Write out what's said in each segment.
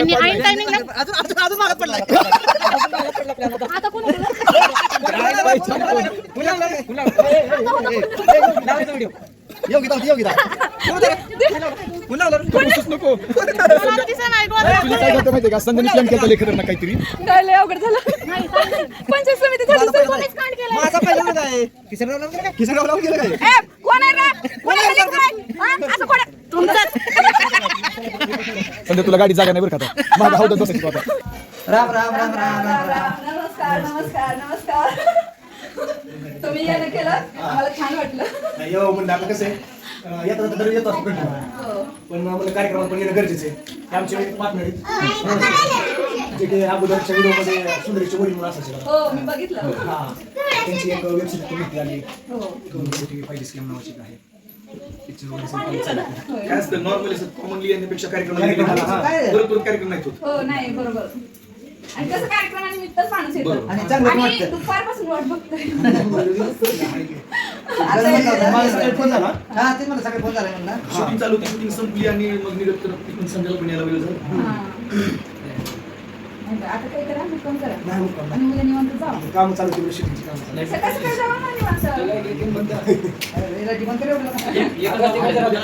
यांनी ऐन टायमिंगला अजून अजून अजून मागत पडलाय आता कोण येऊ गीता येऊ गीता पुन्हा नको मला दिसत नाही डोळ्यात. तुला काय करतं माहितीये का संध्याने प्लॅन केला लेखकांना काहीतरी काय लय अवघड झालं पंचायत समिती झाली माझा पहिला कोणीच कांड केलं माझा गेलं काय? कोण आहे रे? कोण आहे? हा? असं कोण आहे? तुमचाच संध्या तुला गाडी जागा नाही बरं का माझा हौदात बसायची तू आता राम राम राम राम राम. राम नमस्कार नमस्कार नमस्कार. तुम्ही केलं? मला छान वाटलं. येऊ म्हणजे आता कसं आहे? अं, येता असतो कंटिन्यू पण मला कार्यक्रमात पण येणं गरजेचं आहे. हे आमचे पार्टनर आहेत. जे की अगोदरच्या व्हिडिओमध्ये सुंदरीचे वडील म्हणून असायचे. हो मी बघितलं. हा. त्यांची एक आली हो. दोन कोटी पाहिजे स्कॅम नावाची एक आहे. काय असतं नॉर्मली कॉमनली येण्यापेक्षा कार्यक्रम कार्यक्रम नाही होत. हो नाही बरोबर. आणि कसं कार्यक्रमानिमित्तच माणूस येतो बरोबर. आणि चांगलं आणि वाटतं. दुपारपासून वाट बघतोय. फोन झाला. हा ते मला सगळे फोन झाले म्हणला. शूटिंग चालू होती शूटिंग संपली आणि मग निघत करत संध्याला पण यायला वेळ झाला हा. आता काय करा मुक्काम करा. नाही मुक्काम नाही. आणि उद्या निवांत जाऊ काम चालू केलं शूटिंगची काम चालू. सकाळ सकाळी जाऊ ना निवांत. अरे, राजी बंद कर एवढं.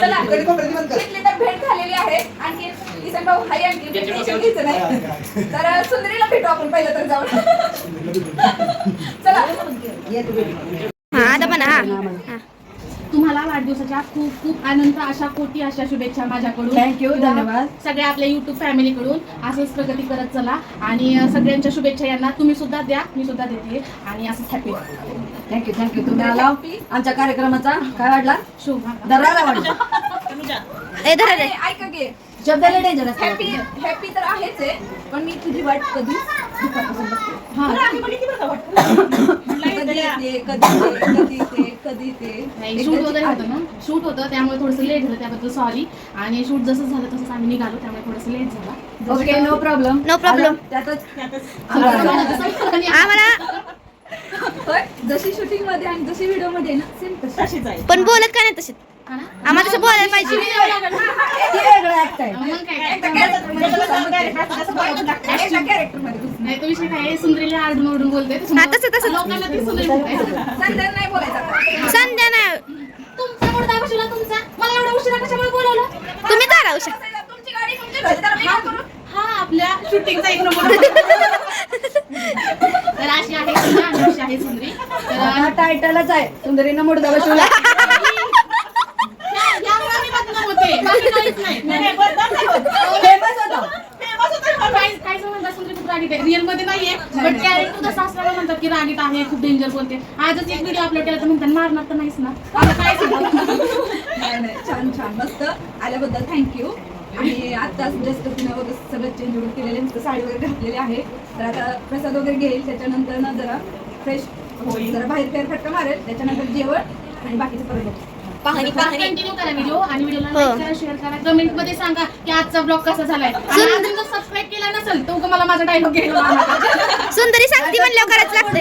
चला. कधी कोपऱ्यात बंद कर. तिथली तर भेट झालेली आहे. आणखी किसन भाऊ हाय आणखी टेन्शन घ्यायचं नाही. तर सुंदरीला भेटू आपण पहिलं तर जाऊन. चला. ये तू भेट. हा आता पण हा हा. तुम्हाला वाढदिवसाच्या खूप खूप आनंद अशा कोटी अशा शुभेच्छा माझ्याकडून. You, धन्यवाद. सगळ्या आपल्या युट्यूब फॅमिलीकडून असंच प्रगती करत चला. आणि सगळ्यांच्या शुभेच्छा यांना तुम्ही सुद्धा द्या मी सुद्धा देते. आणि असंच हॅपी थँक्यू थँक्यू तुम्ही आला आमच्या कार्यक्रमाचा. काय वाटला? शुभ दराला वाटला ए धरा रे आणि ऐका की शब्दाला डेंजर हॅपी हॅपी तर आहेच आहे पण मी तुझी वाट कधी दुपारपासून बघते. हा. कधी येते कधी येते कधी येते. कधी नाही शूट वगैरे होतं ना? शूट होतं त्यामुळे थोडंसं लेट झालं त्याबद्दल सॉरी आणि शूट जसं झालं तसंच आम्ही निघालो त्यामुळे थोडंसं लेट झाला. Okay no problem problem. त्यातच आम्हाला जशी शूटिंगमध्ये आणि जशी व्हिडिओमध्ये ना सेम तशीच आहे. पण बोलत का नाही तसे ना? आम्हाला तसं बोलायला पाहिजे. नाही. सुंदरीला बोलते तसं- तसं. लोकांना ती सुंदरी बोलायचं. संध्या नाही. तुमचा मुडदा कशाला तुमचा? मला एवढा उशिरा कशामुळे बोलवलं? तुम्ही तुमची गाडी तुमची? हा आपल्या शूटिंगचा एक नंबर तर अशी आहे सुंदरी आणि अशी आहे सुंदरी. तर हा टायटलच आहे. सुंदरीनं मुडदा बसवला या- यामुळे मी बदनाम होते बाकी काहीच नाही फेमस होता काय काय समजलं सुंदरी खूप रागीट आहे. रिअलमध्ये नाहीये बट असल्यामुळे म्हणतात की रागीट आहे खूप डेंजर बोलते. आजच एक व्हिडिओ अपलोड केला तर म्हणतात मारणार तर नाहीच ना. आता काय सांगू? छान छान मस्त. आल्याबद्दल थँक्यू आणि आत्ताच जस्ट तिनं वगैरे सगळं चेंज वगैरे केलेले साडी वगैरे घातलेली आहे. तर आता प्रसाद वगैरे घेईल त्याच्यानंतर ना जरा फ्रेश होईल जरा बाहेर फेर फटका मारेल त्याच्यानंतर जेवण आणि बाकीचं परत. पाहणी पाहणी कंटिन्यू करा व्हिडिओ आणि व्हिडिओला हो. लाईक करा शेअर करा. कमेंटमध्ये सांगा की आजचा ब्लॉग कसा झालाय. आणि अजून जर सबस्क्राईब केला नसेल तर मला माझा डायलॉग घ्यायला सुंदरी सांगती म्हणल्यावर करायच लागते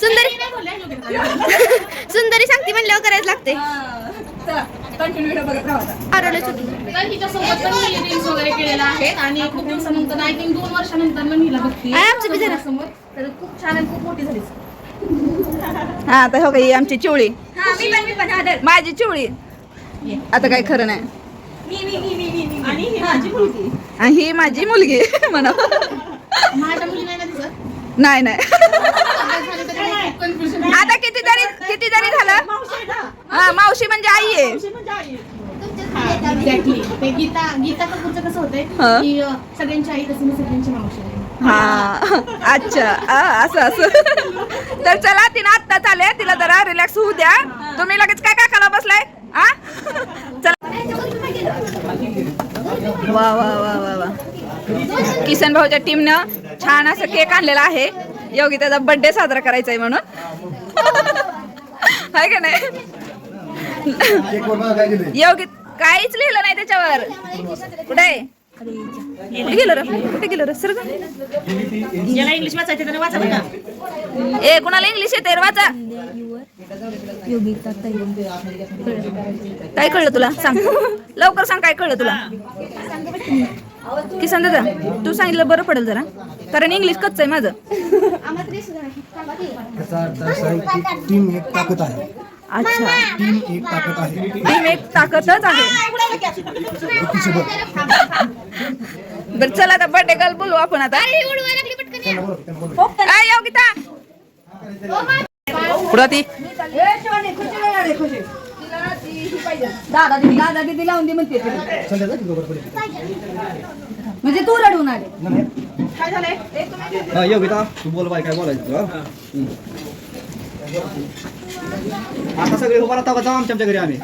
सुंदरी. सुंदरी सांगती म्हणल्यावर करायच लागते चला कंटिन्यू व्हिडिओ बघत राहा आरोला सुटली तर हिच्यासोबत पण मी रील्स वगैरे केलेल्या आहेत आणि खूप दिवसानंतर आय थिंक दोन वर्षानंतर मी हिला बघते. आहे आमचं बी जरा. समोर तर खूप छान आणि खूप मोठी झाली हा आता हो ही आमची चिवळी. मी पण मी पण धर. माझी चिवळी. आता काही खरं नाही. आणि ही माझी मुलगी. म्हणा. नाही नाही तर. आता किती जरी किती जरी झालं हा मावशी म्हणजे आई आहे. ते गीता गीता कसं होतंय? सगळ्यांची आई तसं सगळ्यांची मावशी अच्छा आ, असं असं. तर चला तिनं आत्ता चाले तिला जरा रिलॅक्स होऊ द्या. तुम्ही लगेच काय काय करा बसलाय? आ? चला. वा वा वा वा वा. किसन भाऊच्या टीमनं छान असं केक आणलेला आहे. योगी त्याचा बर्थडे साजरा करायचा आहे म्हणून. आहे का नाही? योगी काहीच लिहिलं नाही त्याच्यावर. कुठे आहे? कुठे? गेलं रे? कुठे गेलं रे? सर ज्याला इंग्लिश वाचायचं त्याने वाचा बघा. ए कुणाला इंग्लिश येते रे वाचा? काय कळलं तुला? सांग. लवकर सांग काय कळलं तुला. किसन दादा तू सांगितलं बरं पडेल जरा. कारण इंग्लिश कच्चं आहे माझं. याचा अर्थ असा आहे की टीम एक ताकद आहे. अच्छा. टीम एक ताकद आहे. टीम एक ताकदच आहे. बरं चला आता बर्थडे गर्ल बोलू आपण आता. काय योगिता. पुढं ती दादा दिदी दादा दिदी लावून दे म्हणते? म्हणजे तू रडून आले. हा योगिता तू बोल बाय काय बोलायचं आता सगळे उभा राहता जाऊ आमच्या आमच्या घरी आम्ही?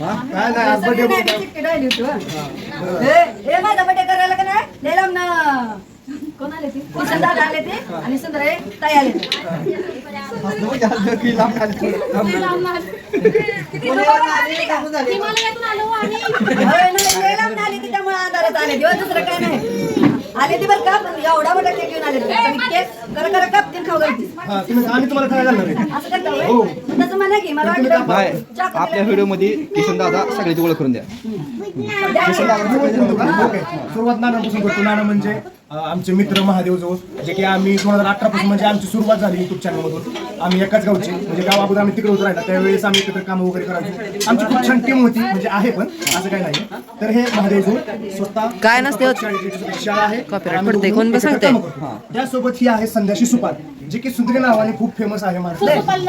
हा? काय नाही आज माझा बर्थडे करायला का नाही? ना. कोण आले ते? दादा आले आणि सुंदर आहे, ताई आले. की का? लांब आले की त्यामुळे अंधारात आले. दिवस दुसरं काय नाही. आले ती बरं का एवढा मोठा केक घेऊन आले केक करा करा कापतील खाऊ घालतील हा, तुम्ही आम्ही तुम्हाला काय घालणार आहे. असं करता होय? मग तसं म्हणा की मला वाटलं नाही चाकू आपल्या दिला. व्हिडिओमध्ये किशन दादा सगळ्याची ओळख करून द्या. ओके. सुरुवात नानापासून करतो. नाना म्हणजे आमचे मित्र महादेव जो जे की आम्ही दोन हजार अठरा पासून म्हणजे आमची सुरुवात झाली युट्यूब चॅनल मधून. आम्ही एकाच गावचे. म्हणजे गाव अगोदर आम्ही तिकडे होतो राहिला त्यावेळेस आम्ही एकत्र काम वगैरे करायचो. आमची खूप छान टीम होती. म्हणजे आहे पण. असं काही नाही. तर हे महादेव जो स्वतः काय नसते होत. शाळेची एक शाळा आहे. Copyright आम्ही पडते. दोघं कोण बी एकत्र सांगते? कामं करतो. त्यासोबत ही आहे संध्या शिशुपाल जे की सुंदरी नावाने खूप फेमस आहे महाराष्ट्रात पाल.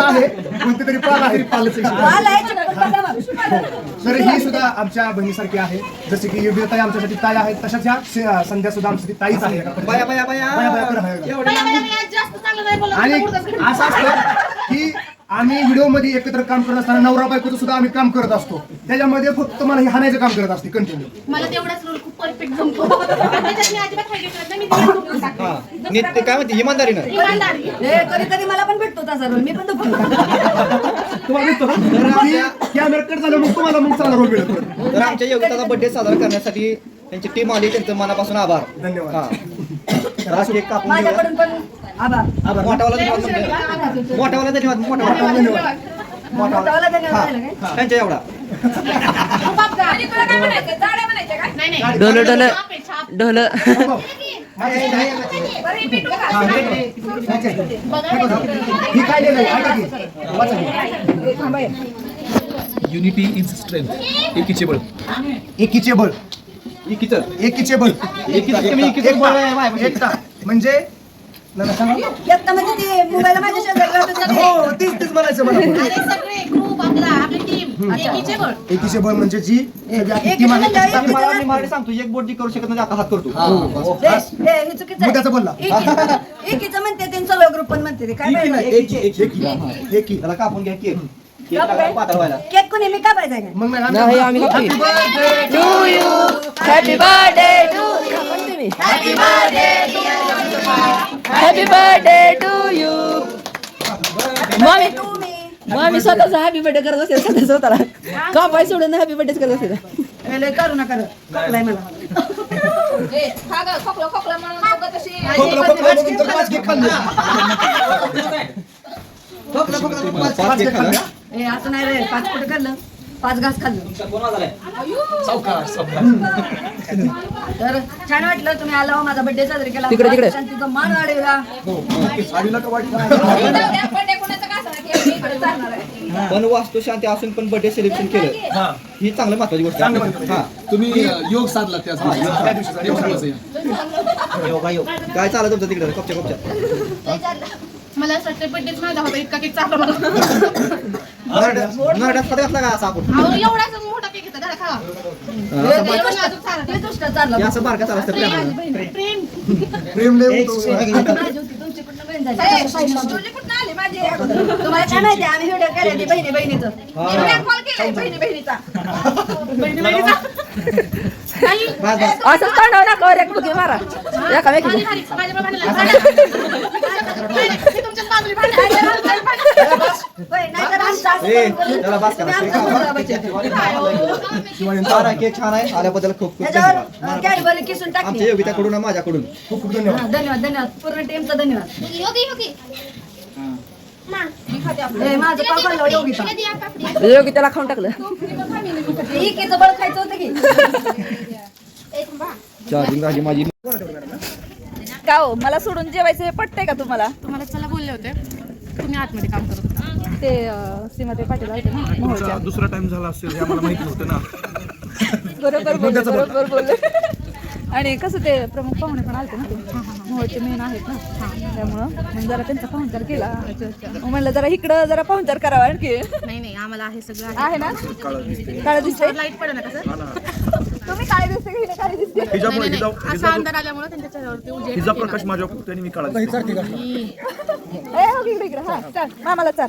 आहे. कोणती तरी पाल आहे. पालच आहे पाल आहे, मग. तर ही सुद्धा आमच्या बहिणीसारखी आहे जसे की योग्य ताई आमच्यासाठी ताई आहेत तशाच ह्या संध्या सुद्धा आमच्यासाठी ताईच आहे बाया पद्धतीने. बाया बाया, बाया, बाया बाया, बाया. बाया, बाया, बाया, जास्त चांगलं नाही बोललं आणि असं असतं की आम्ही व्हिडिओमध्ये एकत्र काम करत असताना नवरा बायकोचं सुद्धा आम्ही काम करत असतो. त्याच्यामध्ये फक्त मला हे हाणायचं काम करत असते कंटिन्यू मला तेवढाच रोल खूप परफेक्ट जमतो. त्याच्यात मी अजिबात हाय करत नाही मी तिला खूप टाकते. नीट ते काय म्हणते? इमानदारीनं? इमानदारी. कधी कधी मला पण भेटतो तसा रोल मी पण दुखतो तुम्हाला दिसतो ना कॅमेरा कट झालं मग तुम्हाला मग चांगला रोल मिळत. तर आमच्या योगिताचा बर्थडे साजरा करण्यासाठी त्यांची टीम आली त्यांचं मनापासून आभार. धन्यवाद. हा. तर आज केक कापून घेऊया. माझ्याकडून पण आभार. मोठावाला धन्यवाद. मोठावाला धन्यवाद. मोठावाला धन्यवाद. मोठावाला हा? त्यांच्या एवढा. ढोल ढोल. ढोल. हा, हे- हे- ही. युनिटी इज स्ट्रेंथ एकीचे बळ. एकीचे बळ. एकीचं. एकीचे बळ. एकता. म्हणजे नाही, नाही, सांगा. एकटा म्हणजे ते मुंबईला माझ्या शेजारी राहतात ना ते. हो तीच तीच म्हणायचं मला. पण. अरे सगळे ग्रुप आपला आपली टीम एकीचे बळ एकीचे बळ म्हणजे जी सगळी आपली एक team आहे. म्हणजे मला मी सांगतो एक बोट जी करू शकत नाही आता हात करतो. हे चुकीचं आहे. मुद्द्याचं बोलला. एकी- एकीचं म्हणते ते सगळं ग्रुप पण म्हणते ते. काय एकी नाही, पाहिजे? एकी एकी एकी एकी त्याला कापून घ्या केक केक कापून टाका घ्या. पातळ व्हायला. केक कोणी मी कापायचा काय मग नाही आम्ही Happy happy birthday to you mummy mummy स्वतःचा हॅपी बर्थडे करत असेल स्वतः स्वतःला. कापाय सोडून हॅपी बर्थडे करत असेल करू नका. खोकलाय मला. ए, खा गं, खोकलं खोकलं म्हणून दोघं तशी खोकला खोकला बघून तर पाच खाल्ले. पाच केक खाल्ला. ए असं नाही रे पाच कुठे खाल्लं? पाच घास खाल्लं. तर छान वाटलं तुम्ही आला हो, माझा बर्थडे साजरा केला. तिकडे, तिकडे. शांतीचा मान वाढवला. चालणार आहे. पण वास्तू शांती असून पण बर्थडे सेलिब्रेशन केलं. हा. ही चांगली महत्वाची गोष्ट. हा. तुम्ही योग साधला. काय चाललं तुमचं तिकडे? कपच्या कपच्या. मला असं वाटतं बड्डेच माझा होता इतका केक चालला मला. नरड्यात का असा आपण अहो, एवढाच मोठा केक होता जरा खावा हा. ते दुष्ट- ते दुष्ट चाललं हे असं बारका चालू असतं प्रेमानं. प्रेम प्रेम लय होतं. माझी होती, तुमची कुठनं बहीण झाली? तुझी कुठं आली माझी तुम्हाला काय माहिती आम्ही व्हिडिओ केले बहिणी बहिणीचं हा. कॉल केलाय बहिणी बहिणीचा बहिणी बहिणीचा नाही बस, बस. असंच काढावं नका एक बुकी मारा एका वेळी भारी. माझ्या भांडणं नाही. मी तुमच्याच बाजूला भांडण. होय, नाहीतर आमचं असं ए, करून- त्याला बस करा. तुम्ही आमचं मुलगा बचावता. छान आहे, केक छान आहे. आल्याबद्दल खूप खूप धन्यवाद. किसून आमच्या योगिताकडून माझ्याकडून. खूप खूप धन्यवाद. धन्यवाद धन्यवाद. पूर्ण टीमचा धन्यवाद. ए, माझं पाव खाल्लं योगिता. योगी त्याला खाऊन टाकलं. बळ खायचं होतं की? चार्जिंग राहिली माझी. का हो? मला सोडून जेवायचं हे पटतंय का तुम्हाला? तुम्हाला चला बोलले होते. तुम्ही आतमध्ये काम करत ते सीमाते पाटील होते ना मोहोळच्या. दुसरा टाइम झाला असेल हे आम्हाला माहिती नव्हतं ना. बरोबर बोलले बरोबर बोलले. आणि कसं ते प्रमुख पाहुणे पण आलते ना ते. मोहोळचे मेन आहेत ना. त्यामुळं मग जरा त्यांचा पाहुणचार केला. मग म्हणलं जरा इकडं जरा पाहुणचार करावा आणखी नाही नाही आम्हाला आहे सगळं आहे. आहे ना? काळं दिसतंय. लाइट पडेल ना कसं? तुम्ही काळे दिसते की हिने काळे दिसते हिच्यामुळे हिचा असा अंधार आल्यामुळे त्यांच्या चेहऱ्यावरती उजेड हिचा प्रकाश माझ्या त्याने मी काढा ए हो इकडे इकडे. हा चाल. मामाला चाल.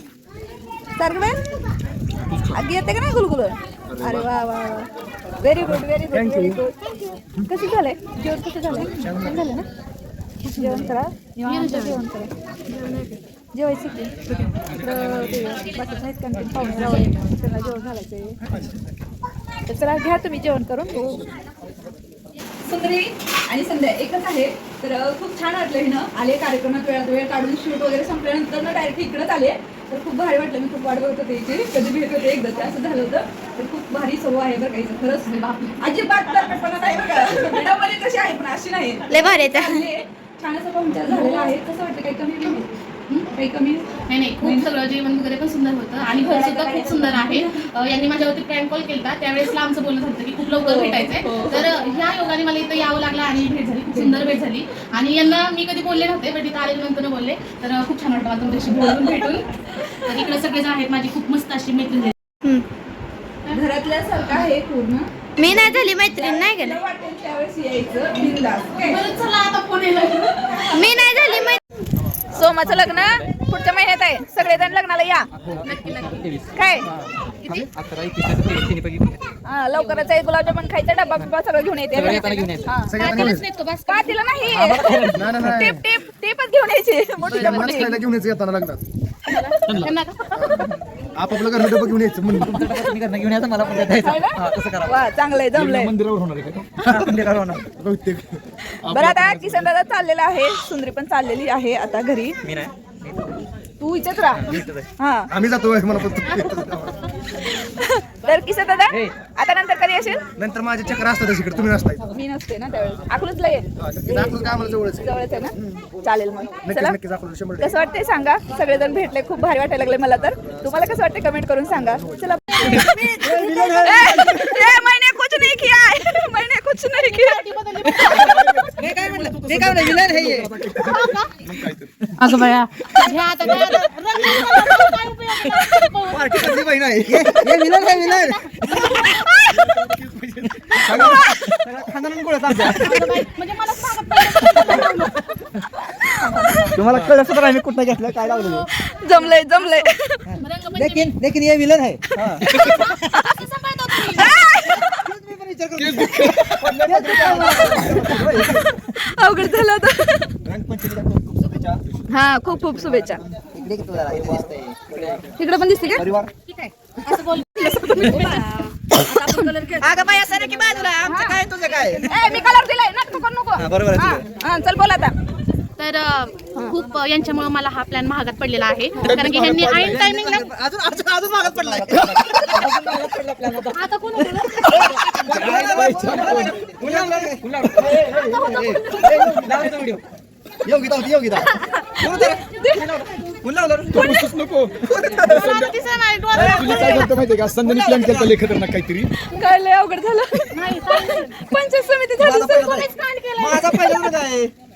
गं आगी येते का नाही गुलगुल अरे वा वा वा very good very good very good कसं झालंय जेवण कसं झालंय झालं ना जेवण करा जेवण करा जेवायचं की इकडं ते बाकीचं आहेत कंटिन्यू पाहुणे रावळे त्यांना जेवण घालायचं तर चला घ्या तुम्ही जेवण करून हो सुंदरी आणि संध्या एकच आहे तर खूप छान वाटलं हिनं आले कार्यक्रमात वेळात वेळ काढून शूट वगैरे संपल्यानंतर ना डायरेक्ट इकडेच आले. तर खूप भारी वाटलं. मी खूप वाट बघत होते इथे. कधी भेट होते एकदा. ते असं झालं होतं. तर खूप भारी सवय आहे बरं काही खरंच मी बाप. अजिबात तरपटपणा नाही बरं का. कशी आहे पण अशी नाही. लय भारी आहे. छान असं पाहुणचार झालेला आहे. कसं वाटतं काही कमी नाही? काही कमी? नाही नाही खूप सगळं जेवण वगैरे पण सुंदर होतं आणि घर सुद्धा खूप सुंदर आहे. यांनी माझ्यावरती प्रँक कॉल केला त्यावेळेस आमचं बोलणं झालं की खूप लवकर भेटायचंय. तर अं, ह्या योगाने मला इथं यावं लागलं आणि भेट झाली. खूप सुंदर भेट झाली. आणि यांना मी कधी बोलले नव्हते पण इथं आल्यानंतर बोलले. तर खूप छान वाटतं मला तुमच्याशी बोलून भेटून. तर इकडे सगळेजण आहेत माझी खूप मस्त अशी मैत्रीण झाली. हम्म. घरातल्यासारखं आहे पूर्ण. मी नाही झाली मैत्रीण नाही गेलं. वाटेल मी नाही झाली मैत्रीण. सोमाचं लग्न? पुढच्या महिन्यात आहे. सगळेजण लग्नाला या. काय? हा लवकरच आहे. गुलाबजामुन खायचा डब्बा बिब्बा सगळं घेऊन येते. पातेलं नाही. नाही, नाही. टेप टेप टेपच घेऊन यायची. मोठी. डब्बा घेऊन यायचं येताना लग्नात? आपापलं घर डबं घेऊन यायचं म्हणून. घेऊन यायचं मला पण चांगलंय जमलंय. मंदिरावर होणार आहे बहुतेक. बरं आता किसन दादा चाललेला आहे. सुंदरी पण चाललेली आहे आता घरी. मी नाही. तू इथेच राहा. हा. आम्ही जातो मला तर किसन दादा? आता नंतर कधी असेल नंतर माझे चक्र असतात तिकडे तुम्ही नसताय. मी नसते ना त्यावेळेस. अकलूजला येईल दाखवून काय आम्हाला जवळच आहे. जवळच आहे ना? चालेल मग. चला. कसं वाटतंय सांगा? सगळेजण भेटले खूप भारी वाटायला लागले मला तर. तुम्हाला कसं वाटतंय? कमेंट करून सांगा. चला ए, ए, मैंने कुछ नहीं किया है मैंने कुछ नहीं आहे हे. अगं बाया. हे आहे? हे हे आहे. म्हणजे तुम्हाला कळलं तर आम्ही कुठं घेतलं काय लावलं जमलंय जमलंय. लेकिन लेकिन ये विलन है. हाँ. तुम्ही. अवघड झालं शुभेच्छा. हा खूप खूप शुभेच्छा. तिकडे पण दिसते का? परिवार. असं बोल. अगं बाई असं की बाजूला. आमचं काय तुझं काय? ए मी कलर दिलाय. ना तू करू नको. हा, बरोबर हा. हा, चल बोल आता. तर खूप यांच्यामुळे मला हा प्लॅन महागात पडलेला आहे. कारण की ह्यांनी ऐन टायमिंगला अजून अजून अजून मागत पडलाय. आता कोण? योगिता होती योगिता नको तुला काय करतं माहितीये का? संध्याने प्लॅन केला लेख खतरनाक काहीतरी. काय लय अवघड झालं. पंचायत समिती झाली माझा पहिला कोणीच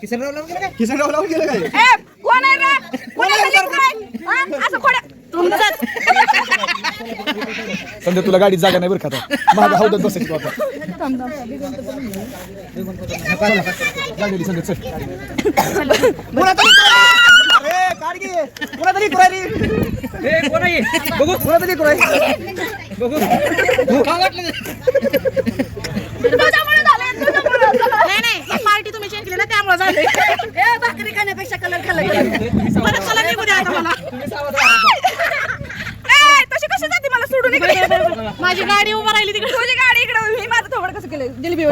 कांड केलं माझा पहिला मुलगा आहे किशनराव लावून गेलं काय? किशनराव लावून गेलं काय? ए कोण आहे रे? कोण आहे खाली कोण आहे? हा? असं खोड्या तुमचंच. संध्या तुला गाडीत जागा नाही बरं का आता? माझ्या हौदात बसायची तू आता. गाडी संध्या चल अरे काढ घे. पुन्हा तरी कुरारी ए कोण आहे? बघू पुन्हा तरी कुरारी बघू. काय वाटलं? मला सोडून इकडे? माझी गाडी उभा राहिली तिकडे. तुझी गाडी इकडे. मी माझं थोबड कसं केलं? जिलेबी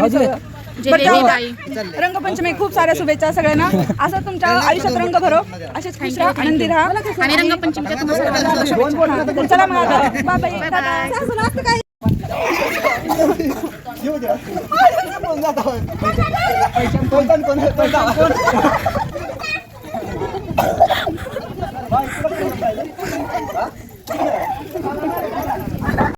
रंगपंचमी खूप साऱ्या शुभेच्छा सगळ्यांना. असं तुमच्या आयुष्यात रंग भरो. असेच खुश राहा आनंदी राहा. आणि रंगपंचमीच्या काय? Shampoo na daw. May shampoo. May shampoo.